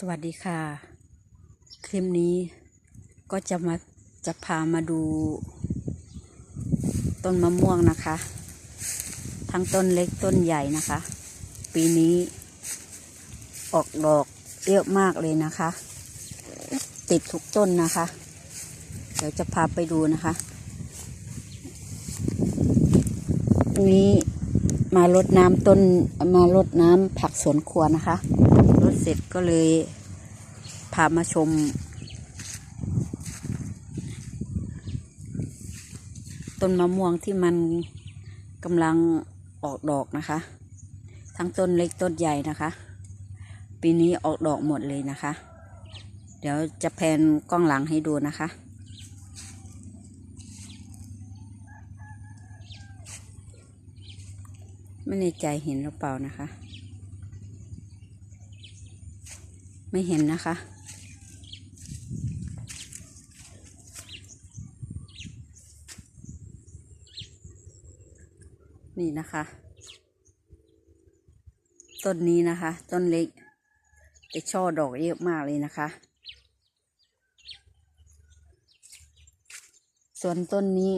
สวัสดีค่ะ คลิปนี้ก็จะมาจะพามาดู ต้นมะม่วงนะคะ ทั้งต้นเล็กต้นใหญ่นะคะ ปีนี้ ออกดอกเยอะมากเลยนะคะ ติดทุกต้นนะคะ เดี๋ยวจะพาไปดูนะคะนนี้ มารดน้ำต้นมารดน้ำผักสวนครัวนะคะรถเสร็จก็เลยพามาชม ต้นมะม่วงที่มันกำลังออกดอกนะคะ ทั้งต้นเล็กต้นใหญ่นะคะ ปีนี้ออกดอกหมดเลยนะคะ เดี๋ยวจะแพนกล้องหลังให้ดูนะคะ ไม่ในใจเห็นหรือเปล่านะคะ ไม่เห็นนะคะ นี่นะคะ ต้นนี้นะคะ ต้นเล็กจะช่อดอกเยอะมากเลยนะคะ ส่วนต้นนี้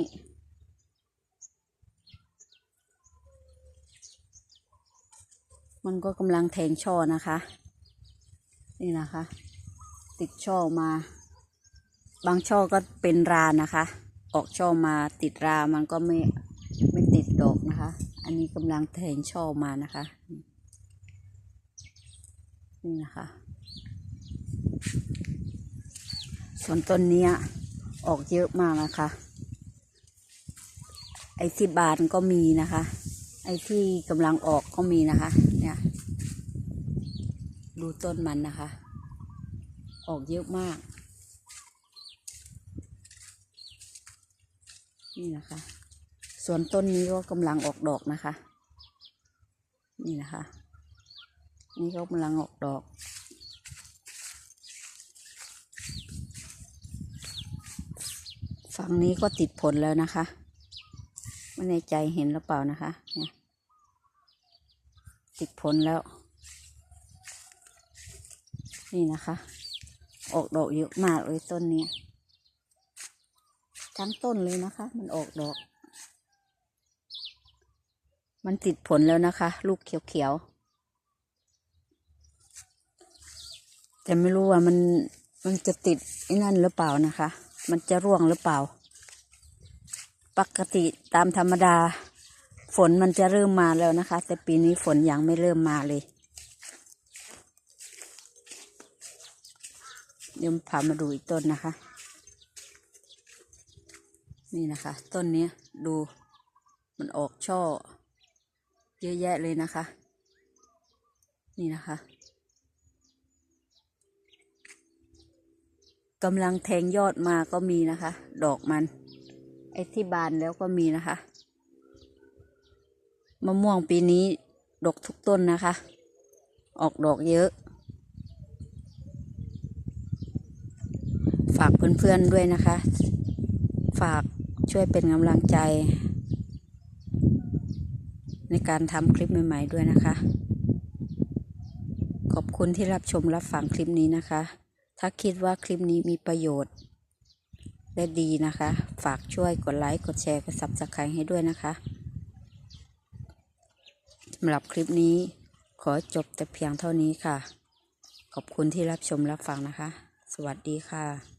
มันก็กำลังแทงช่อนะคะ นี่นะคะ ติดช่อมา บางช่อก็เป็นรานะคะ ออกช่อมาติดรามันก็ไม่ไม่ติดดอกนะคะ อันนี้กำลังแทงช่อมานะคะ นี่นะคะ ส่วนต้นเนี้ยออกเยอะมากนะคะ ไอ้ที่บานก็มีนะคะ ไอ้ที่กำลังออกก็มีนะคะ เนี่ย ดูต้นมันนะคะ ออกเยอะมาก นี่นะคะ ส่วนต้นนี้ก็กำลังออกดอกนะคะ นี่นะคะ นี่ก็กำลังออกดอกฝั่งนี้ก็ติดผลแล้วนะคะ ไม่ในใจเห็นหรือเปล่านะคะเนี่ย ติดผลแล้ว นี่นะคะ ออกดอกเยอะมากเลยต้นนี้ทั้งต้นเลยนะคะ มันออกดอก มันติดผลแล้วนะคะ ลูกเขียวๆ แต่ไม่รู้ว่ามันมันจะติดไอ้นั่นหรือเปล่านะคะ มันจะร่วงหรือเปล่า ปกติตามธรรมดา ฝนมันจะเริ่มมาแล้วนะคะ แต่ปีนี้ฝนยังไม่เริ่มมาเลย เดี๋ยวพามาดูอีกต้นนะคะ นี่นะคะ ต้นนี้ดูมันออกช่อ เยอะแยะเลยนะคะ นี่นะคะกำลังแทงยอดมาก็มีนะคะ ดอกมัน ไอ้ที่บานแล้วก็มีนะคะ มะม่วงปีนี้ดกทุกต้นนะคะ ออกดอกเยอะ ฝากเพื่อนๆด้วยนะคะ ฝากช่วยเป็นกำลังใจ ในการทำคลิปใหม่ ๆด้วยนะคะ ขอบคุณที่รับชมรับฟังคลิปนี้นะคะ ถ้าคิดว่าคลิปนี้มีประโยชน์และดีนะคะ ฝากช่วยกดไลค์ กดแชร์ กดซับสไครต์ให้ด้วยนะคะ สำหรับคลิปนี้ขอจบแต่เพียงเท่านี้ค่ะ ขอบคุณที่รับชมรับฟังนะคะ สวัสดีค่ะ